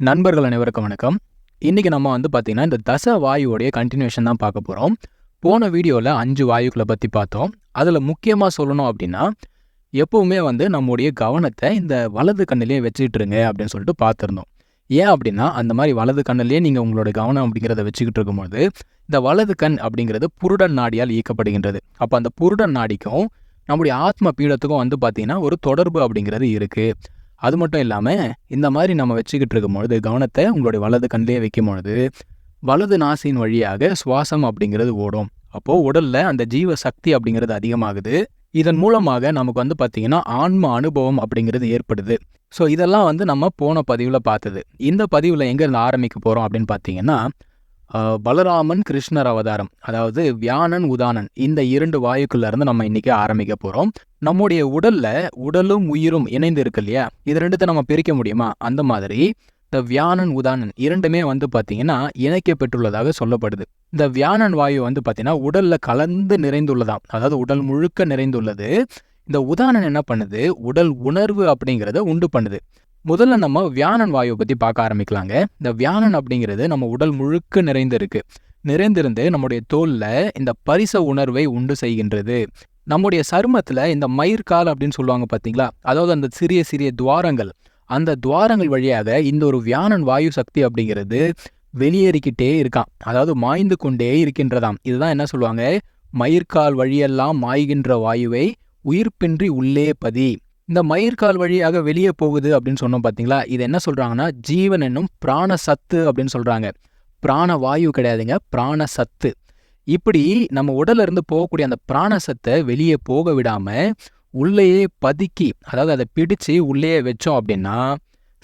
நண்பர்கள் அனைவருக்கும் வணக்கம். இன்னைக்கு நம்ம வந்து பார்த்திங்கன்னா இந்த தச வாயுவோடைய கண்டினியூஷன் தான் பார்க்க போகிறோம் போன வீடியோவில் அஞ்சு வாயுக்களை பற்றி பார்த்தோம். அதில் முக்கியமாக சொல்லணும் அப்படின்னா எப்பவுமே வந்து நம்முடைய கவனத்தை இந்த வலது கண்ணிலே வச்சுக்கிட்டுருங்க அப்படின்னு சொல்லிட்டு பார்த்துருந்தோம். ஏன் அப்படின்னா அந்த மாதிரி வலது கண்ணிலே நீங்கள் உங்களோட கவனம் அப்படிங்கிறத வச்சுக்கிட்டு இருக்கும்போது இந்த வலது கண் அப்படிங்கிறது புருடன் நாடியால் ஈக்கப்படுகின்றது அப்போ அந்த புருடன் நாடிக்கும் நம்முடைய ஆத்ம பீடத்துக்கும் வந்து பார்த்திங்கன்னா ஒரு தொடர்பு அப்படிங்கிறது இருக்குது அது மட்டும் இல்லாமல் இந்த மாதிரி நம்ம வச்சுக்கிட்டு இருக்கும்பொழுது கவனத்தை உங்களுடைய வலது கண்ணிலே வைக்கும் பொழுது வலது நாசியின் வழியாக சுவாசம் அப்படிங்கிறது ஓடும். அப்போது உடலில் அந்த ஜீவ சக்தி அப்படிங்கிறது அதிகமாகுது. இதன் மூலமாக நமக்கு வந்து பார்த்திங்கன்னா ஆன்ம அனுபவம் அப்படிங்கிறது ஏற்படுது. ஸோ இதெல்லாம் வந்து நம்ம போன பதிவில் பார்த்தது. இந்த பதிவில் எங்கேருந்து ஆரம்பிக்க போகிறோம் அப்படின்னு பார்த்தீங்கன்னா பலராமன் கிருஷ்ணர் அவதாரம் அதாவது வியானன் உதானன் இந்த இரண்டு வாயுக்குள்ளேருந்து நம்ம இன்றைக்கி ஆரம்பிக்க போகிறோம் நம்முடைய உடல்ல உடலும் உயிரும் இணைந்து இருக்கு இல்லையா? இது ரெண்டுத்தை நம்ம பிரிக்க முடியுமா? அந்த மாதிரி இந்த வியானன் உதானன் இரண்டுமே வந்து பார்த்தீங்கன்னா இணைக்கப்பட்டுள்ளதாக சொல்லப்படுது. இந்த வியானன் வாயு வந்து பார்த்தீங்கன்னா உடல்ல கலந்து நிறைந்துள்ளதாம். அதாவது உடல் முழுக்க நிறைந்துள்ளது. இந்த உதானன் என்ன பண்ணுது? உடல் உணர்வு அப்படிங்கிறத உண்டு பண்ணுது. முதல்ல நம்ம வியானன் வாயுவை பத்தி பார்க்க ஆரம்பிக்கலாங்க. இந்த வியானன் அப்படிங்கிறது நம்ம உடல் முழுக்க நிறைந்திருக்கு. நிறைந்திருந்து நம்முடைய தோல்ல இந்த பரிச உணர்வை உண்டு செய்கின்றது. நம்முடைய சருமத்துல இந்த மயிர்கால் அப்படின்னு சொல்லுவாங்க பாத்தீங்களா? அதாவது அந்த சிறிய சிறிய துவாரங்கள். அந்த துவாரங்கள் வழியாக இந்த ஒரு வியானன் வாயு சக்தி அப்படிங்கிறது வெளியேறிக்கிட்டே இருக்கான். அதாவது மாய்ந்து கொண்டே இருக்கின்றதாம். இதுதான் என்ன சொல்லுவாங்க? மயிர்கால் வழியெல்லாம் மாய்கின்ற வாயுவை உயிர்ப்பின்றி உள்ளே பதி. இந்த மயிர்கால் வழியாக வெளியே போகுது அப்படின்னு சொன்னோம் பாத்தீங்களா? இது என்ன சொல்றாங்கன்னா ஜீவன் என்னும் பிராண சத்து அப்படின்னு சொல்றாங்க. பிராண வாயு கிடையாதுங்க பிராண சத்து. இப்படி நம்ம உடல்ல இருந்து போகக்கூடிய அந்த பிராண சத்தை வெளியே போக விடாம உள்ளேயே பதுக்கி அதாவது அதை பிடிச்சு உள்ளேயே வச்சோம் அப்படின்னா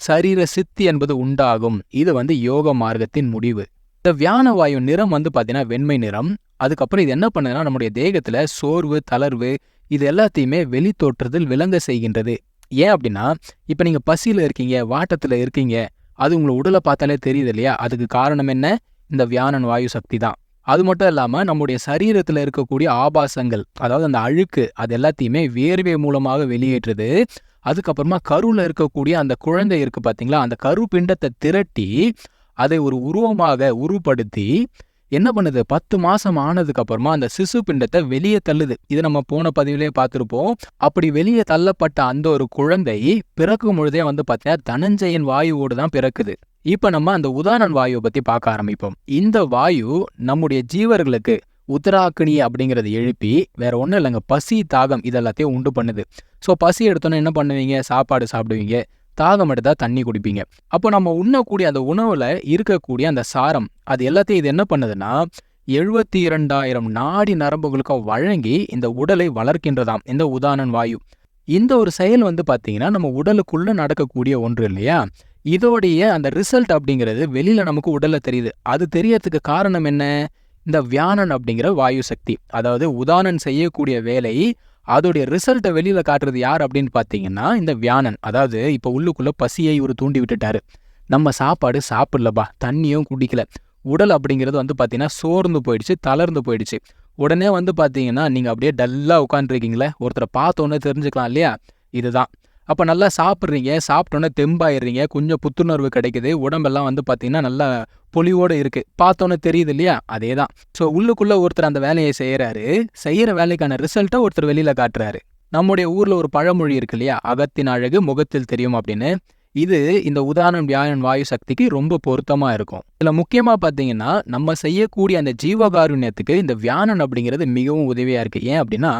சரீர சித்தி என்பது உண்டாகும். இது வந்து யோக மார்க்கத்தின் முடிவு. இந்த வியான வாயு நிறம் வந்து பார்த்தீங்கன்னா வெண்மை நிறம். அதுக்கப்புறம் இது என்ன பண்ணுதுன்னா நம்முடைய தேகத்துல சோர்வு தளர்வு இது எல்லாத்தையுமே வெளி தோற்றத்தில் விளங்க செய்கின்றது. ஏன் அப்படின்னா இப்போ நீங்க பசியில இருக்கீங்க வாட்டத்துல இருக்கீங்க அது உங்களை உடலை பார்த்தாலே தெரியுது இல்லையா? அதுக்கு காரணம் என்ன? இந்த வியானன் வாயு சக்தி தான். அது மட்டும் இல்லாம நம்முடைய சரீரத்துல இருக்கக்கூடிய ஆபாசங்கள் அதாவது அந்த அழுக்கு அது எல்லாத்தையுமே வேர்வை மூலமாக வெளியேற்றுது. அதுக்கப்புறமா கருவில் இருக்கக்கூடிய அந்த குழந்தை இருக்கு பாத்தீங்களா? அந்த கரு பிண்டத்தை திரட்டி அதை ஒரு உருவமாக உருப்படுத்தி என்ன பண்ணுது? பத்து மாசம் ஆனதுக்கு அப்புறமா அந்த சிசு பிண்டத்தை வெளியே தள்ளுது. இது நம்ம போன பதிவிலே பார்த்துருப்போம். அப்படி வெளியே தள்ளப்பட்ட அந்த ஒரு குழந்தை பிறக்கும் பொழுதே வந்து பார்த்தீங்கன்னா தனஞ்சயன் வாயுவோடு தான் பிறக்குது. இப்ப நம்ம அந்த உதாரண வாயுவை பத்தி பார்க்க ஆரம்பிப்போம். இந்த வாயு நம்முடைய ஜீவர்களுக்கு உத்தராக்கினி அப்படிங்கறத எழுப்பி வேற ஒன்றும் இல்லைங்க பசி தாகம் இதெல்லாத்தையும் உண்டு பண்ணுது. ஸோ பசி எடுத்தோன்னே என்ன பண்ணுவீங்க? சாப்பாடு சாப்பிடுவீங்க. தாகம் எடுத்தா தண்ணி குடிப்பீங்க. அப்போ நம்ம உண்ணக்கூடிய அந்த உணவுல இருக்கக்கூடிய அந்த சாரம் அது எல்லாத்தையும் இது என்ன பண்ணுதுன்னா எழுபத்தி இரண்டாயிரம் நாடி நரம்புகளுக்கும் வழங்கி இந்த உடலை வளர்க்கின்றதாம். இந்த உதானன் வாயு. இந்த ஒரு செயல் வந்து பாத்தீங்கன்னா நம்ம உடலுக்குள்ள நடக்கக்கூடிய ஒன்று இல்லையா? இதோடைய அந்த ரிசல்ட் அப்படிங்கிறது வெளியில நமக்கு உடல்ல தெரியுது. அது தெரியறதுக்கு காரணம் என்ன? இந்த வியானன் அப்படிங்கிற வாயு சக்தி. அதாவது உதானன் செய்யக்கூடிய வேலை அதோடைய ரிசல்ட்டை வெளியில காட்டுறது யார் அப்படின்னு பார்த்தீங்கன்னா இந்த வியானன். அதாவது இப்போ உள்ளுக்குள்ள பசியை இவர் தூண்டி விட்டுட்டாரு. நம்ம சாப்பாடு சாப்பிடலப்பா தண்ணியும் குடிக்கல. உடல் அப்படிங்கிறது வந்து பார்த்தீங்கன்னா சோர்ந்து போயிடுச்சு தளர்ந்து போயிடுச்சு. உடனே வந்து பார்த்தீங்கன்னா நீங்கள் அப்படியே டல்லாக உட்காந்துருக்கீங்களே ஒருத்தரை பார்த்தோன்னே தெரிஞ்சுக்கலாம் இல்லையா? இதுதான். அப்போ நல்லா சாப்பிட்றீங்க சாப்பிட்டோன்னே தெம்பாயிடுறீங்க கொஞ்சம் புத்துணர்வு கிடைக்குது உடம்பெல்லாம் வந்து பார்த்தீங்கன்னா நல்லா பொலிவோடு இருக்கு. பார்த்தோன்னே தெரியுது இல்லையா? அதே தான் ஸோ உள்ளுக்குள்ள ஒருத்தர் அந்த வேலையை செய்யறாரு செய்யற வேலைக்கான ரிசல்ட்டை ஒருத்தர் வெளியில காட்டுறாரு. நம்முடைய ஊர்ல ஒரு பழமொழி இருக்கு இல்லையா? அகத்தின் அழகு முகத்தில் தெரியும் அப்படின்னு. இது இந்த உதாரணம் வியாழன் வாயு சக்திக்கு ரொம்ப பொருத்தமா இருக்கும். இதுல முக்கியமா பார்த்தீங்கன்னா நம்ம செய்யக்கூடிய அந்த ஜீவகாருண்யத்துக்கு இந்த வியானன் அப்படிங்கிறது மிகவும் உதவியா இருக்கு. ஏன் அப்படின்னா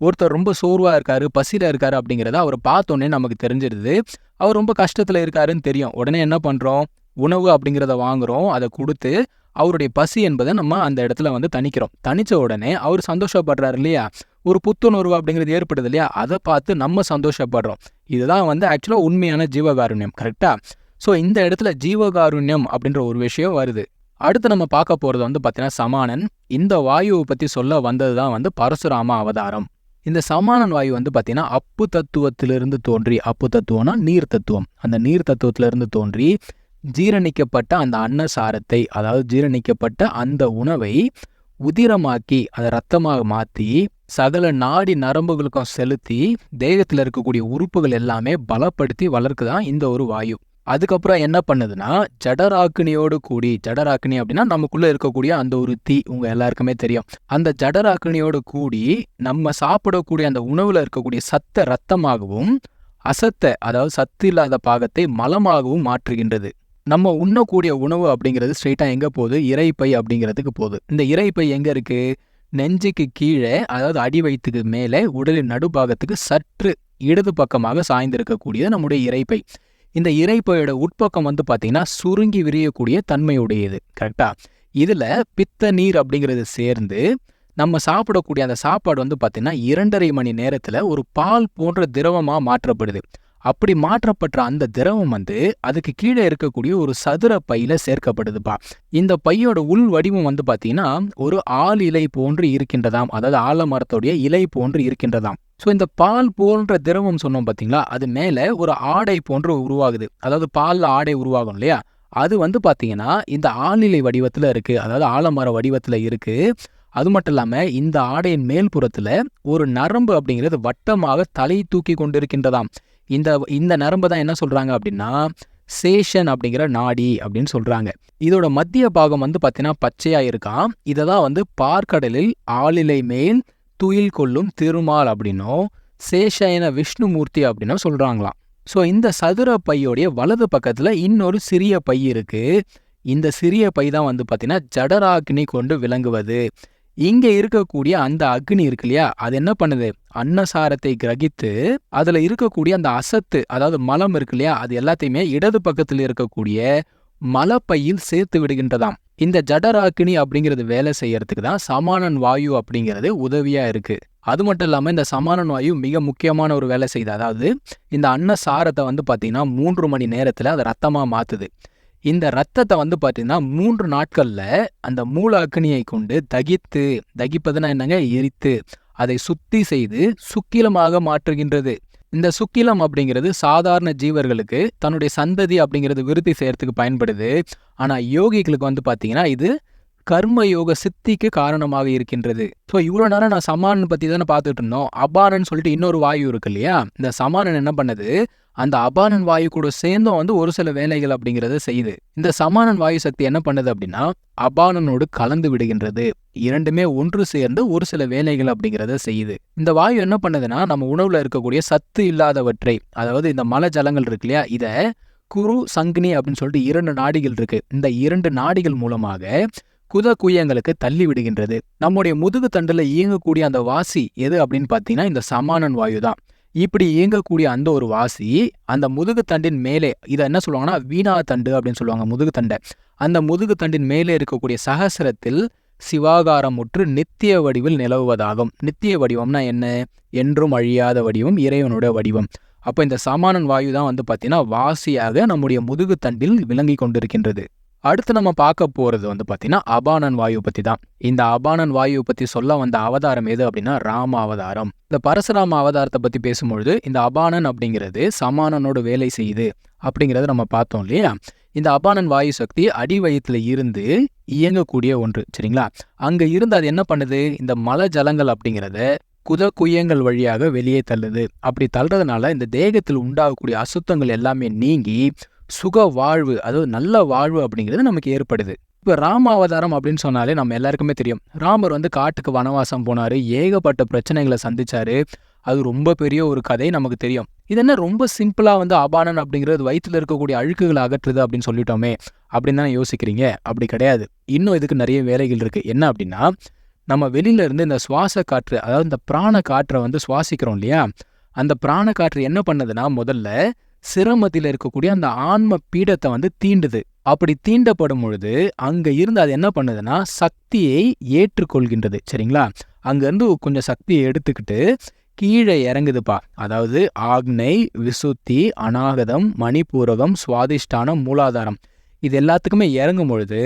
ஒருத்தர் ரொம்ப சோர்வா இருக்காரு பசியில் இருக்காரு அப்படிங்கிறத அவரை பார்த்தோன்னே நமக்கு தெரிஞ்சிருது. அவர் ரொம்ப கஷ்டத்துல இருக்காருன்னு தெரியும். உடனே என்ன பண்றோம்? உணவு அப்படிங்கிறத வாங்குறோம். அதை கொடுத்து அவருடைய பசி என்பதை நம்ம அந்த இடத்துல வந்து தணிக்கிறோம். தணிச்ச உடனே அவர் சந்தோஷப்படுறாரு இல்லையா? ஒரு புத்துணர்வு அப்படிங்கிறது ஏற்படுது இல்லையா? அதை பார்த்து நம்ம சந்தோஷப்படுறோம். இதுதான் வந்து ஆக்சுவலாக உண்மையான ஜீவகாருண்யம். கரெக்டா ஸோ இந்த இடத்துல ஜீவகாருண்யம் அப்படின்ற ஒரு விஷயம் வருது. அடுத்து நம்ம பார்க்க போறது வந்து பார்த்தீங்கன்னா சமானன். இந்த வாயுவை பத்தி சொல்ல வந்தது தான் வந்து பரசுராம அவதாரம். இந்த சமானன் வாயு வந்து பார்த்தீங்கன்னா அப்பு தத்துவத்திலிருந்து தோன்றி அப்பு தத்துவம்னா நீர் தத்துவம். அந்த நீர் தத்துவத்திலிருந்து தோன்றி ஜீரணிக்கப்பட்ட அந்த அன்னசாரத்தை அதாவது ஜீரணிக்கப்பட்ட அந்த உணவை உதிரமாக்கி அதை ரத்தமாக மாற்றி சகல நாடி நரம்புகளுக்கும் செலுத்தி தேகத்தில் இருக்கக்கூடிய உறுப்புகள் எல்லாமே பலப்படுத்தி வளர்க்குதான் இந்த ஒரு வாயு. அதுக்கப்புறம் என்ன பண்ணுதுன்னா ஜடராக்கினியோடு கூடி ஜடராக்கினி அப்படின்னா நமக்குள்ள இருக்கக்கூடிய அந்த ஒரு தீ உங்க எல்லாருக்குமே தெரியும். அந்த ஜடராக்கினியோடு கூடி நம்ம சாப்பிடக்கூடிய அந்த உணவுல இருக்கக்கூடிய சத்த ரத்தமாகவும் அசத்த அதாவது சத்து இல்லாத பாகத்தை மலமாகவும் மாற்றுகின்றது. நம்ம உண்ணக்கூடிய உணவு அப்படிங்கிறது ஸ்ட்ரெயிட்டா எங்க போகுது? இறைப்பை அப்படிங்கிறதுக்கு போகுது. இந்த இறைப்பை எங்க இருக்கு? நெஞ்சுக்கு கீழே அதாவது அடி வயிற்றுக்கு மேலே உடலின் நடுபாகத்துக்கு சற்று இடது பக்கமாக சாய்ந்திருக்கக்கூடியது நம்முடைய இறைப்பை. இந்த இறைப்பையோட உட்பக்கம் வந்து பார்த்தீங்கன்னா சுருங்கி விரியக்கூடிய தன்மையுடையது கரெக்டா இதுல பித்த நீர் அப்படிங்கிறது சேர்ந்து நம்ம சாப்பிடக்கூடிய அந்த சாப்பாடு வந்து பார்த்தீங்கன்னா இரண்டரை மணி நேரத்துல ஒரு பால் போன்ற திரவமா மாற்றப்படுது. அப்படி மாற்றப்பட்ட அந்த திரவம் வந்து அதுக்கு கீழே இருக்கக்கூடிய ஒரு சதுர பையில சேர்க்கப்படுதுப்பா. இந்த பையோட உள் வடிவம் வந்து பார்த்தீங்கன்னா ஒரு ஆள் இலை போன்று இருக்கின்றதாம் அதாவது ஆலமரத்துடைய இலை போன்று இருக்கின்றதாம். ஸோ இந்த பால் போன்ற திரவம் சொன்னோம் பார்த்தீங்களா அது மேலே ஒரு ஆடை போன்று உருவாகுது. அதாவது பாலில் ஆடை உருவாகும் இல்லையா? அது வந்து பார்த்தீங்கன்னா இந்த ஆழ்நிலை வடிவத்தில் இருக்கு. அதாவது ஆலமர வடிவத்தில் இருக்கு. அது மட்டும் இல்லாமல் இந்த ஆடையின் மேல்புறத்தில் ஒரு நரம்பு அப்படிங்கிறது வட்டமாக தலை தூக்கி கொண்டிருக்கின்றதாம். இந்த இந்த நரம்பு தான் என்ன சொல்றாங்க அப்படின்னா சேஷன் அப்படிங்கிற நாடி அப்படின்னு சொல்றாங்க. இதோட மத்திய பாகம் வந்து பார்த்தீங்கன்னா பச்சையா இருக்காம். இதை தான் வந்து பார்க்கடலில் ஆளிலை மேல் துயில் கொள்ளும் திருமால் அப்படின்னும் சேஷயன விஷ்ணுமூர்த்தி அப்படின்னும் சொல்றாங்களாம். ஸோ இந்த சதுர பையோடைய வலது பக்கத்துல இன்னொரு சிறிய பை இருக்கு. இந்த சிறிய பை தான் வந்து பார்த்தீங்கன்னா ஜடராக்னி கொண்டு விளங்குவது. இங்க இருக்கக்கூடிய அந்த அக்னி இருக்கு இல்லையா அது என்ன பண்ணுது? அன்னசாரத்தை கிரகித்து அதுல இருக்கக்கூடிய அந்த அசத்து அதாவது மலம் இருக்கு இல்லையா அது எல்லாத்தையுமே இடது பக்கத்தில் இருக்கக்கூடிய மலப்பையில் சேர்த்து விடுகின்றதாம். இந்த ஜடராக்கினி அப்படிங்கிறது வேலை செய்யறதுக்கு தான் சமானன் வாயு அப்படிங்கிறது உதவியா இருக்கு. அது மட்டும் இல்லாமல் இந்த சமானன் வாயு மிக முக்கியமான ஒரு வேலை செய்யுது. அதாவது இந்த அன்ன சாரத்தை வந்து பார்த்தீங்கன்னா மூன்று மணி நேரத்தில் அதை ரத்தமாக மாற்றுது இந்த ரத்தத்தை வந்து பார்த்தீங்கன்னா மூன்று நாட்களில் அந்த மூல அக்னியை கொண்டு தகித்து தகிப்பதுன்னா என்னங்க? எரித்து அதை சுத்தி செய்து சுக்கிலமாக மாற்றுகின்றது. இந்த சுக்கிலம் அப்படிங்கிறது சாதாரண ஜீவர்களுக்கு தன்னுடைய சந்ததி அப்படிங்கிறது விருத்தி செய்யறதுக்கு பயன்படுது. ஆனால் யோகிகளுக்கு வந்து பார்த்தீங்கன்னா இது கர்ம யோக சித்திக்கு காரணமாக இருக்கின்றது. ஸோ இவ்வளோ நேரம் நான் சமானன் பற்றி தானே பார்த்துட்டு இருந்தோம். அபானன் சொல்லிட்டு இன்னொரு வாயு இருக்கு இல்லையா? இந்த சமானன் என்ன பண்ணுது? அந்த அபானன் வாயு கூட சேர்ந்தும் வந்து ஒரு சில வேலைகள் அப்படிங்கிறத செய்யுது இந்த சமானன் வாயு சக்தி என்ன பண்ணுது அப்படின்னா அபானனோடு கலந்து விடுகின்றது. இரண்டுமே ஒன்று சேர்ந்து ஒரு சில வேலைகள் அப்படிங்கிறத செய்யுது இந்த வாயு என்ன பண்ணுதுன்னா நம்ம உணவுல இருக்கக்கூடிய சத்து இல்லாதவற்றை அதாவது இந்த மலை ஜலங்கள் இருக்கு இல்லையா? இதை குரு சங்கினி அப்படின்னு சொல்லிட்டு இரண்டு நாடிகள் இருக்கு. இந்த இரண்டு நாடிகள் மூலமாக குத குயங்களுக்கு தள்ளி விடுகின்றது நம்முடைய முதுகு தண்டுல இயங்கக்கூடிய அந்த வாசி எது அப்படின்னு பார்த்தீங்கன்னா இந்த சமானன் வாயு தான் இப்படி இயங்கக்கூடிய அந்த ஒரு வாசி அந்த முதுகு தண்டின் மேலே இதை என்ன சொல்லுவாங்கன்னா வீணா தண்டு அப்படின்னு சொல்லுவாங்க முதுகு தண்டை. அந்த முதுகு தண்டின் மேலே இருக்கக்கூடிய சகசரத்தில் சிவாகாரமுற்று நித்திய வடிவில் நிலவுவதாகும். நித்திய வடிவம்னா என்ன? என்றும் அழியாத வடிவம் இறைவனோட வடிவம். அப்போ இந்த சமானன் வாயு தான் வந்து பார்த்தீங்கன்னா வாசியாக நம்முடைய முதுகு தண்டில் விளங்கி கொண்டிருக்கின்றது. அடுத்து நம்ம பார்க்க போறது வந்து பார்த்திங்கன்னா அபானன் வாயு பத்தி தான். இந்த அபானன் வாயு பற்றி சொல்ல வந்த அவதாரம் எது அப்படின்னா ராம அவதாரம். இந்த பரசுராம அவதாரத்தை பத்தி பேசும்பொழுது இந்த அபானன் அப்படிங்கிறது சமானனோட வேலை செய்யுது அப்படிங்கிறத நம்ம பார்த்தோம் இல்லையா? இந்த அபானன் வாயு சக்தி அடி வயிற்றுல இருந்து இயங்கக்கூடிய ஒன்று சரிங்களா? அங்க இருந்து அது என்ன பண்ணுது? இந்த மல ஜலங்கள் அப்படிங்கிறத குத குயங்கள் வழியாக வெளியே தள்ளுது. அப்படி தள்ளுறதுனால இந்த தேகத்தில் உண்டாகக்கூடிய அசுத்தங்கள் எல்லாமே நீங்கி சுக வாழ்வு அதாவது நல்ல வாழ்வு அப்படிங்கிறது நமக்கு ஏற்படுது. இப்போ ராம அவதாரம் அப்படின்னு சொன்னாலே நம்ம எல்லாருக்குமே தெரியும். ராமர் வந்து காட்டுக்கு வனவாசம் போனாரு ஏகப்பட்ட பிரச்சனைகளை சந்திச்சாரு. அது ரொம்ப பெரிய ஒரு கதை நமக்கு தெரியும். இது என்ன ரொம்ப சிம்பிளா வந்து அபானன் அப்படிங்கிறது வயிற்றில் இருக்கக்கூடிய அழுக்குகளை அகற்றுது அப்படின்னு சொல்லிட்டோமே. அப்படின்னு தானே யோசிக்கிறீங்க? அப்படி கிடையாது. இன்னும் இதுக்கு நிறைய வேலைகள் இருக்கு. என்ன அப்படின்னா நம்ம வெளியில இருந்து இந்த சுவாச காற்று அதாவது இந்த பிராண காற்றை வந்து சுவாசிக்கிறோம் இல்லையா? அந்த பிராண காற்று என்ன பண்ணுதுன்னா முதல்ல சிரமத்தில் இருக்கக்கூடிய அந்த ஆன்ம பீடத்தை வந்து தீண்டுது. அப்படி தீண்டப்படும் பொழுது அங்க இருந்து அது என்ன பண்ணுதுன்னா சக்தியை ஏற்றுக்கொள்கின்றது சரிங்களா? அங்க இருந்து கொஞ்சம் சக்தியை எடுத்துக்கிட்டு கீழே இறங்குதுப்பா. அதாவது ஆக்னை விசுத்தி அநாகதம் மணிப்பூரகம் சுவாதிஷ்டானம் மூலாதாரம் இது எல்லாத்துக்குமே இறங்கும் பொழுது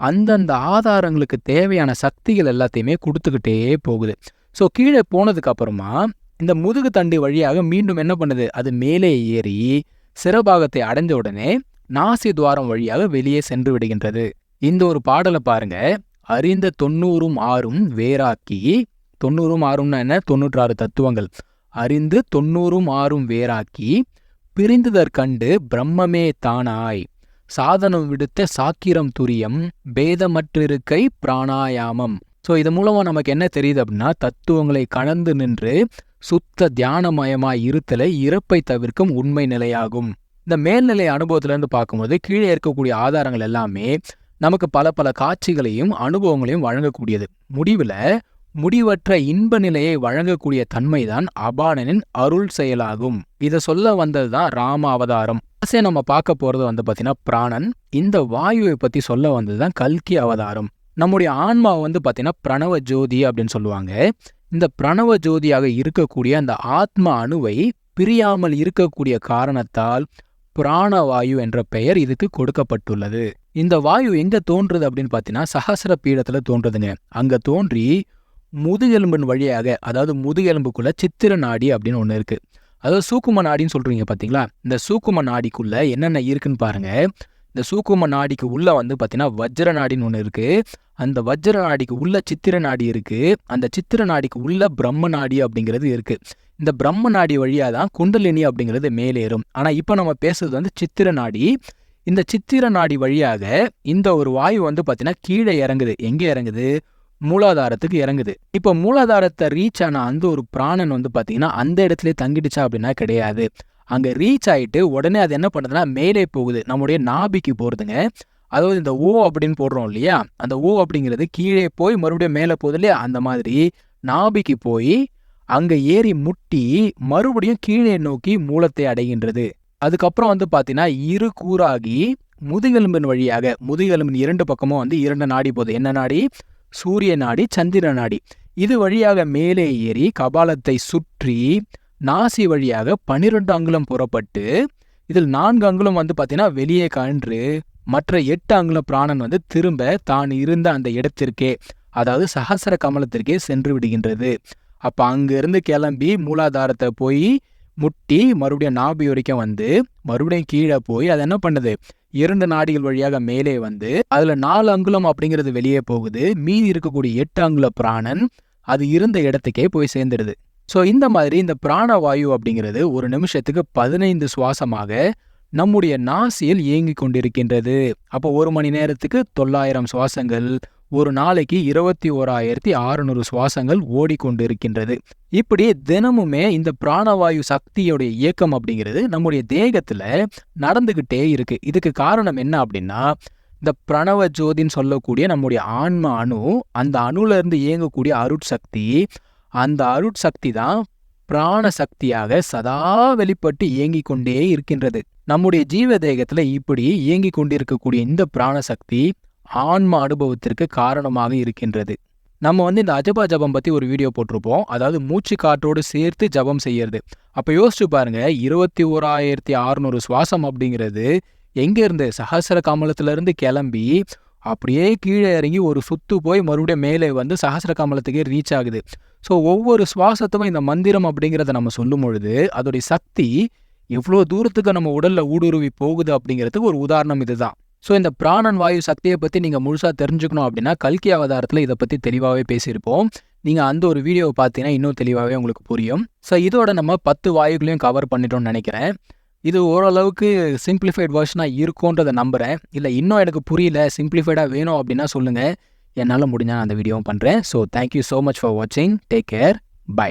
அந்தந்த ஆதாரங்களுக்கு தேவையான சக்திகள் எல்லாத்தையுமே கொடுத்துக்கிட்டே போகுது. ஸோ கீழே போனதுக்கு அப்புறமா இந்த முதுகு தண்டு வழியாக மீண்டும் என்ன பண்ணுது? அது மேலே ஏறி சிறபாகத்தை அடைஞ்ச உடனே நாசி துவாரம் வழியாக வெளியே சென்று விடுகின்றது. இந்த ஒரு பாடலை பாருங்க. அறிந்த தொண்ணூறும் ஆறும் வேறாக்கி தொண்ணூறும் ஆறும்னா என்ன? தொண்ணூற்றாறு தத்துவங்கள். அறிந்து தொண்ணூறும் ஆறும் வேறாக்கி பிரிந்துதற் கண்டு பிரம்மமே தானாய். சாதனம் விடுத்த சாக்கிரம் துரியம் பேதமற்றிருக்கை பிராணாயாமம். ஸோ இது மூலமா நமக்கு என்ன தெரியுது அப்படின்னா தத்துவங்களை கலந்து நின்று சுத்த தியானமயமாய் இருத்தலை இறப்பை தவிர்க்கும் உண்மை நிலையாகும். இந்த மேல்நிலை அனுபவத்திலேருந்து பார்க்கும்போது கீழே இருக்கக்கூடிய ஆதாரங்கள் எல்லாமே நமக்கு பல பல காட்சிகளையும் அனுபவங்களையும் வழங்கக்கூடியது. முடிவில் முடிவற்ற இன்ப நிலையை வழங்கக்கூடிய தன்மைதான் அபானனின் அருள் செயலாகும். இதை சொல்ல வந்தது தான் ராம அவதாரம். நம்ம பார்க்க போறது வந்து பார்த்தீங்கன்னா பிராணன். இந்த வாயுவை பத்தி சொல்ல வந்தது தான் கல்கி அவதாரம். நம்முடைய ஆன்மா வந்து பார்த்தீங்கன்னா பிரணவ ஜோதி அப்படின்னு சொல்லுவாங்க. இந்த பிரணவ ஜோதியாக இருக்கக்கூடிய அந்த ஆத்ம அணுவை பிரியாமல் இருக்கக்கூடிய காரணத்தால் பிராணவாயு என்ற பெயர் இதுக்கு கொடுக்கப்பட்டுள்ளது. இந்த வாயு எங்க தோன்றுது அப்படின்னு பார்த்தீங்கன்னா சகசர பீடத்துல தோன்றுதுங்க. அங்க தோன்றி முதுகெலும்பின் வழியாக அதாவது முதுகெலும்புக்குள்ள சித்திர நாடி அப்படின்னு ஒன்று இருக்கு. அதாவது சூக்கும நாடின்னு சொல்றீங்க பாத்தீங்களா? இந்த சூக்கும நாடிக்குள்ள என்னென்ன இருக்குன்னு பாருங்க. இந்த சூக்கும நாடிக்கு உள்ள வந்து பார்த்தீங்கன்னா வஜ்ர நாடின்னு ஒன்று இருக்கு. அந்த வஜ்ர நாடிக்கு உள்ள சித்திர நாடி இருக்கு. அந்த சித்திர நாடிக்கு உள்ள பிரம்ம நாடி அப்படிங்கிறது இருக்கு. இந்த பிரம்ம நாடி வழியாக தான் குண்டலினி அப்படிங்கிறது மேலேறும். ஆனால் இப்போ நம்ம பேசுறது வந்து சித்திர நாடி. இந்த சித்திர நாடி வழியாக இந்த ஒரு வாயு வந்து பார்த்தீங்கன்னா கீழே இறங்குது. எங்கே இறங்குது? மூலாதாரத்துக்கு இறங்குது. இப்போ மூலாதாரத்தை ரீச் ஆன அந்த ஒரு பிராணன் வந்து பார்த்தீங்கன்னா அந்த இடத்துல தங்கிடுச்சா அப்படின்னா கிடையாது. அங்கே ரீச் ஆயிட்டு உடனே அது என்ன பண்ணுதுன்னா மேலே போகுது. நம்முடைய நாபிக்கு போகிறதுங்க அதாவது இந்த ஓ அப்படின்னு போடுறோம் இல்லையா? அந்த ஓ அப்படிங்கிறது கீழே போய் மறுபடியும் மேலே போகுது இல்லையா? அந்த மாதிரி நாபிக்கு போய் அங்கே ஏறி முட்டி மறுபடியும் கீழே நோக்கி மூலத்தை அடைகின்றது. அதுக்கப்புறம் வந்து பார்த்தீங்கன்னா இரு கூறாகி முதுகெலும்பின் வழியாக முதுகெலும்பின் இரண்டு பக்கமும் வந்து இரண்டு நாடி போகுது. என்ன நாடி? சூரிய நாடி சந்திர நாடி. இது வழியாக மேலே ஏறி கபாலத்தை சுற்றி நாசி வழியாக பன்னிரெண்டு அங்குலம் புறப்பட்டு இதில் நான்கு அங்குலம் வந்து பார்த்தீங்கன்னா வெளியே கன்று மற்ற எட்டு அங்குலம் பிராணன் வந்து திரும்ப தான் இருந்த அந்த இடத்திற்கே அதாவது சகசர கமலத்திற்கே சென்று விடுகின்றது. அப்போ அங்கிருந்து கிளம்பி மூலாதாரத்தை போய் முட்டி மறுபடியும் நாபி வரைக்கும் வந்து மறுபடியும் கீழே போய் அது என்ன பண்ணுது? இரண்டு நாடிகள் வழியாக மேலே வந்து அதுல நாலு அங்குலம் அப்படிங்கிறது வெளியே போகுது. மீதி இருக்கக்கூடிய எட்டு அங்குல பிராணன் அது இருந்த இடத்துக்கே போய் சேர்ந்துடுது. ஸோ இந்த மாதிரி இந்த பிராணவாயு அப்படிங்கிறது ஒரு நிமிஷத்துக்கு பதினைந்து சுவாசமாக நம்முடைய நாசியில் இயங்கிக் கொண்டிருக்கின்றது. அப்போ ஒரு மணி நேரத்துக்கு தொள்ளாயிரம் சுவாசங்கள் ஒரு நாளைக்கு இருபத்தி ஓராயிரத்தி அறுநூறு சுவாசங்கள் ஓடிக்கொண்டிருக்கின்றது. இப்படி தினமுமே இந்த பிராணவாயு சக்தியுடைய இயக்கம் அப்படிங்கிறது நம்முடைய தேகத்துல நடந்துகிட்டே இருக்கு. இதுக்கு காரணம் என்ன அப்படின்னா இந்த பிரணவ ஜோதின்னு சொல்லக்கூடிய நம்முடைய ஆன்ம அணு அந்த அணுல இருந்து இயங்கக்கூடிய அருட்சக்தி அந்த அருட்சக்தி தான் பிராண சக்தியாக சதா வெளிப்பட்டு இயங்கிக் கொண்டே இருக்கின்றது. நம்முடைய ஜீவ தேகத்துல இப்படி இயங்கிக் கொண்டிருக்கக்கூடிய இந்த பிராண சக்தி ஆன்ம அனுபவத்திற்கு காரணமாக இருக்கின்றது. நம்ம வந்து இந்த அஜபா ஜபம் பத்தி ஒரு வீடியோ போட்டிருப்போம். அதாவது மூச்சு காற்றோடு சேர்த்து ஜபம் செய்யறது. அப்ப யோசிச்சு பாருங்க இருபத்தி ஓராயிரத்தி அறுநூறு சுவாசம் அப்படிங்கிறது எங்க இருந்து சஹசிர கமலத்துல இருந்து கிளம்பி அப்படியே கீழே இறங்கி ஒரு சுத்து போய் மறுபடியும் மேலே வந்து சஹசிர கமலத்துக்கே ரீச் ஆகுது. ஸோ ஒவ்வொரு சுவாசத்துக்கும் இந்த மந்திரம் அப்படிங்கிறத நம்ம சொல்லும் பொழுது அதோடைய சக்தி எவ்வளோ தூரத்துக்கு நம்ம உடல்ல ஊடுருவி போகுது அப்படிங்கிறதுக்கு ஒரு உதாரணம் இதுதான். ஸோ இந்த பிராணன் வாயு சக்தியை பற்றி நீங்கள் முழுசாக தெரிஞ்சுக்கணும் அப்படின்னா கல்கி அவதாரத்தில் இதை பற்றி தெளிவாகவே பேசியிருப்போம். நீங்கள் அந்த ஒரு வீடியோவை பார்த்தீங்கன்னா இன்னும் தெளிவாகவே உங்களுக்கு புரியும். ஸோ இதோட நம்ம பத்து வாயுகளையும் கவர் பண்ணிட்டோம்னு நினைக்கிறேன். இது ஓரளவுக்கு சிம்பிளிஃபைட் வேர்ஷனாக இருக்கும்ன்றதை நம்புகிறேன் இல்லை இன்னும் எனக்கு புரியல சிம்பிளிஃபைடாக வேணும் அப்படின்னா சொல்லுங்கள் என்னால் முடிஞ்சால் நான் அந்த வீடியோவும் பண்ணுறேன் so thank you so much for வாட்சிங் டேக் கேர் பை